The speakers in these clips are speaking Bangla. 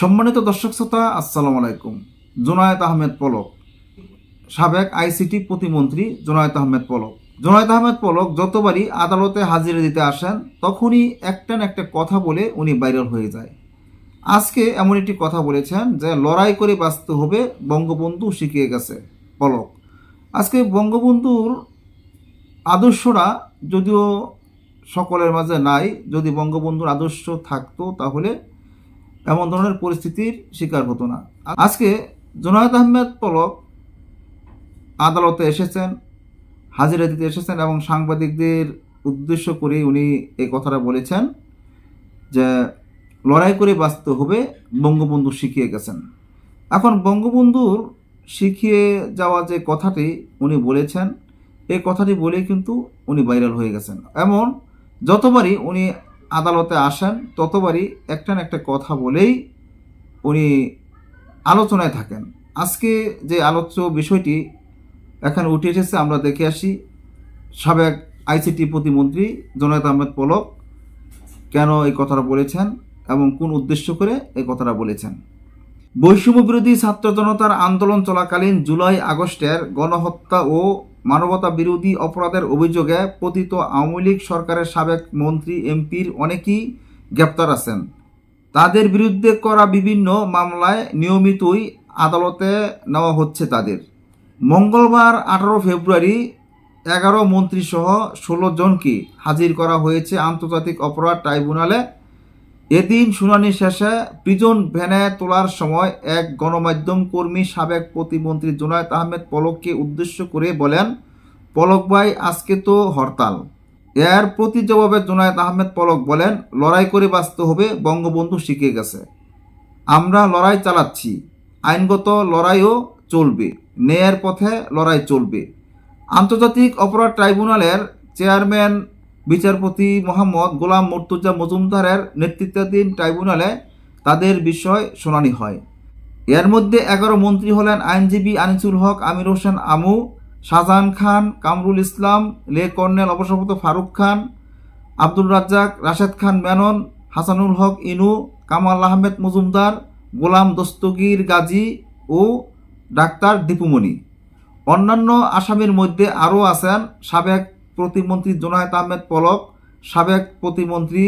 সম্মানিত দর্শক শ্রোতা, আসসালামু আলাইকুম। জোনায়েত আহমেদ পলক, সাবেক আইসিটি প্রতিমন্ত্রী জোনায়েত আহমেদ পলক। জোনায়েত আহমেদ পলক যতবারই আদালতে হাজিরা দিতে আসেন, তখনই একটা না একটা কথা বলে উনি ভাইরাল হয়ে যায়। আজকে এমন একটি কথা বলেছেন যে, লড়াই করে বাঁচতে হবে, বঙ্গবন্ধু শিখিয়ে গেছে, পলক। আজকে বঙ্গবন্ধুর আদর্শরা যদিও সকলের মাঝে নাই, যদি বঙ্গবন্ধুর আদর্শ থাকতো, তাহলে এমন ধরনের পরিস্থিতির শিকার হতো না। আজকে জোনায়েদ আহমেদ পলক আদালতে এসেছেন, হাজিরা দিতে এসেছেন এবং সাংবাদিকদের উদ্দেশ্য করে উনি এই কথাটা বলেছেন যে লড়াই করে বাঁচতে হবে, বঙ্গবন্ধু শিখিয়ে গেছেন। এখন বঙ্গবন্ধুর শিখিয়ে যাওয়া যে কথাটি উনি বলেছেন, এই কথাটি বলেই কিন্তু উনি ভাইরাল হয়ে গেছেন। এমন যতবারই উনি আদালতে আসেন, ততবারই একটা না একটা কথা বলেই উনি আলোচনায় থাকেন। আজকে যে আলোচ্য বিষয়টি এখানে উঠে এসেছে, আমরা দেখে আসি। সাবেক আইসিটি প্রতিমন্ত্রী জনায়ত আহমেদ পলক কেন এই কথাটা বলেছেন এবং কোন উদ্দেশ্য করে এই কথাটা বলেছেন। বৈষম্য বিরোধী ছাত্র জনতার আন্দোলন চলাকালীন জুলাই আগস্টের গণহত্যা ও মানবতা বিরোধী অপরাধের অভিযোগে পতিত আওয়ামী লীগ সরকারের সাবেক মন্ত্রী, এমপির অনেকেই গ্রেপ্তার আছেন। তাদের বিরুদ্ধে করা বিভিন্ন মামলায় নিয়মিতই আদালতে নেওয়া হচ্ছে তাদের। মঙ্গলবার আঠারো ফেব্রুয়ারি এগারো মন্ত্রীসহ ষোলো জনকে হাজির করা হয়েছে আন্তর্জাতিক অপরাধ ট্রাইব্যুনালে। এদিন শুনানি শেষে প্রিজন ভ্যানে তোলার সময় এক গণমাধ্যম কর্মী সাবেক প্রতিমন্ত্রী জোনায়েত আহমেদ পলককে উদ্দেশ্য করে বলেন, পলক ভাই, আজকে তো হরতাল। এর প্রতি জবাবে জোনায়েত আহমেদ পলক বলেন, লড়াই করে বাঁচতে হবে, বঙ্গবন্ধু শিখে গেছে। আমরা লড়াই চালাচ্ছি। আইনগত লড়াইও চলবে। ন্যায়ের পথে লড়াই চলবে। আন্তর্জাতিক অপরাধ ট্রাইব্যুনালের চেয়ারম্যান বিচারপতি মোহাম্মদ গোলাম মর্তুজা মজুমদারের নেতৃত্বাধীন ট্রাইব্যুনালে তাদের বিষয় শুনানি হয়। এর মধ্যে এগারো মন্ত্রী হলেন আইনজীবী আনিসুল হক, আমির হোসেন আমু, শাহজাহান খান, কামরুল ইসলাম, লে কর্নেল অবসরপ্রাপ্ত ফারুক খান আব্দুল রাজ্জাক, রাশেদ খান মেনন, হাসানুল হক ইনু, কামাল আহমেদ মজুমদার, গোলাম দস্তগীর গাজী ও ডাক্তার দীপুমণি। অন্যান্য আসামির মধ্যে আরও আছেন সাবেক প্রতিমন্ত্রী জোনায়েত আহমেদ পলক, সাবেক প্রতিমন্ত্রী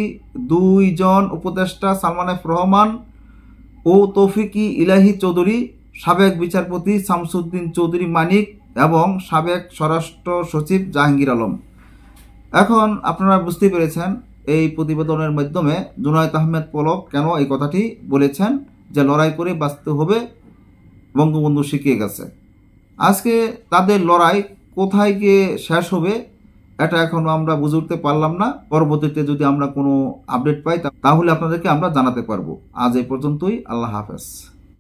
দুইজন উপদেষ্টা সালমান এফ রহমান ও তৌফিকি ইলাহি চৌধুরী, সাবেক বিচারপতি শামসুদ্দিন চৌধুরী মানিক এবং সাবেক স্বরাষ্ট্র সচিব জাহাঙ্গীর আলম। এখন আপনারা বুঝতে পেরেছেন এই প্রতিবেদনের মাধ্যমে জুনায়দ আহমেদ পলক কেন এই কথাটি বলেছেন যে লড়াই করে বাঁচতে হবে, বঙ্গবন্ধু শিখিয়ে গেছে। আজকে তাদের লড়াই কোথায় গিয়ে শেষ হবে এটা এখনও আমরা বুঝে উঠতে পারলাম না। পরবর্তীতে যদি আমরা কোনো আপডেট পাই তাহলে আপনাদেরকে আমরা জানাতে পারব। আজ এই পর্যন্তই, আল্লাহ হাফেজ।